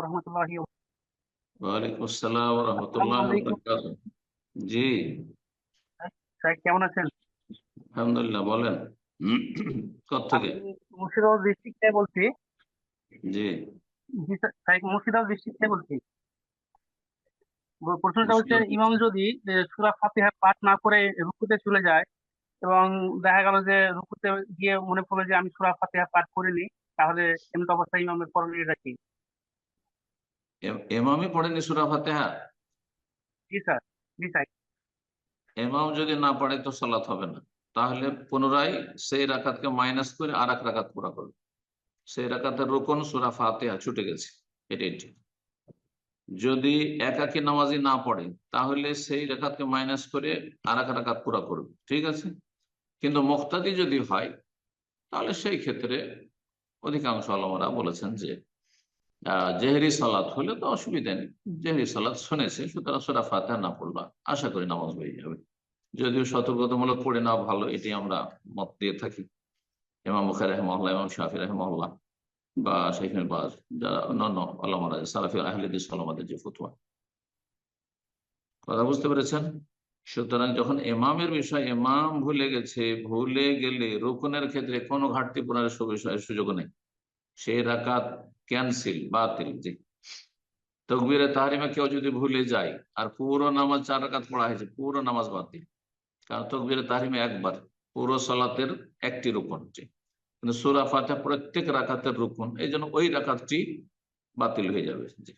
রহমতুল্লাহি ওয়ালাইকুম আসসালাম রহমতুল্লাহ জি স্যার কেমন আছেন? আলহামদুলিল্লাহ বলেন। থেকে? মুর্শিদাবাদ ডিস্ট্রিক্ট থেকে বলছি। জি। জি স্যার। স্যার, মুর্শিদাবাদ ডিস্ট্রিক্ট থেকে বলছি। প্রশ্নটা হচ্ছে ইমাম যদি সুরা ফাতিহা পাঠ না করে রুকুতে চলে যায় এবং দেখা গেল যে রুকুতে গিয়ে মনে পড়ল যে আমি সুরা ফাতিহা পাঠ করিনি তাহলে এমন অবস্থায় ইমামের করণীয় রাখি। এমামই পড়েনি সুরা ফাতেহা? জি স্যার জি স্যার। এমাম যদি না পড়ে তো সালাত হবে না। তাহলে পুনরায় সেই রাকাতকে মাইনাস করে আর এক রাকাত পুরা করবে। সেই রাকাতের রোকন সুরা ফাতেহা ছুটে গেছে এটাই ঠিক। যদি একাকি নামাজি না পড়ে তাহলে সেই রাকাতকে মাইনাস করে আর এক রাকাত পুরা করবে ঠিক আছে? কিন্তু মুক্তাদি যদি হয় তাহলে সেই ক্ষেত্রে অধিকাংশ আলমারা বলেছেন যে জেহরি সালাত হলে তো অসুবিধা নেই। জেহরি সালাত শুনেছে, সুতরাং সুরা ফাতেহা না পড়বা। আশা করি নামাজ হয়ে যাবে। যদিও সতর্কতামূলক পড়ে না ভালো, এটি আমরা মত দিয়ে থাকি। ইমাম বুখারি রহমল্লা ইমাম শাফি রহমল্লা বা শেখের বাজ যারা অন্যান্য আলমারা সালাফি আহলিদিস আলমাদের যে ফতুয়া। কথা বুঝতে পেরেছেন? সুতরাং যখন ইমামের বিষয় ইমাম ভুলে গেছে, ভুলে গেলে রোকনের ক্ষেত্রে কোনো ঘাটতি পূরণের সুযোগ নেই। সেই রাকাত ক্যান্সেল, বাতিল, জি। তকবিরে তাহরিমে কেউ যদি ভুলে যায়, আর পুরো নামাজ চার রাকাত পড়া হয়েছে, পুরো নামাজ বাতিল। কারণ তকবিরে তাহারিমা একবার পুরো সালাতের একটি রুকন, জি। কিন্তু সুরা ফাতিহা প্রত্যেক রাকাতের রুকন এই জন্য ওই রাকাতটি বাতিল হয়ে যাবে, জি।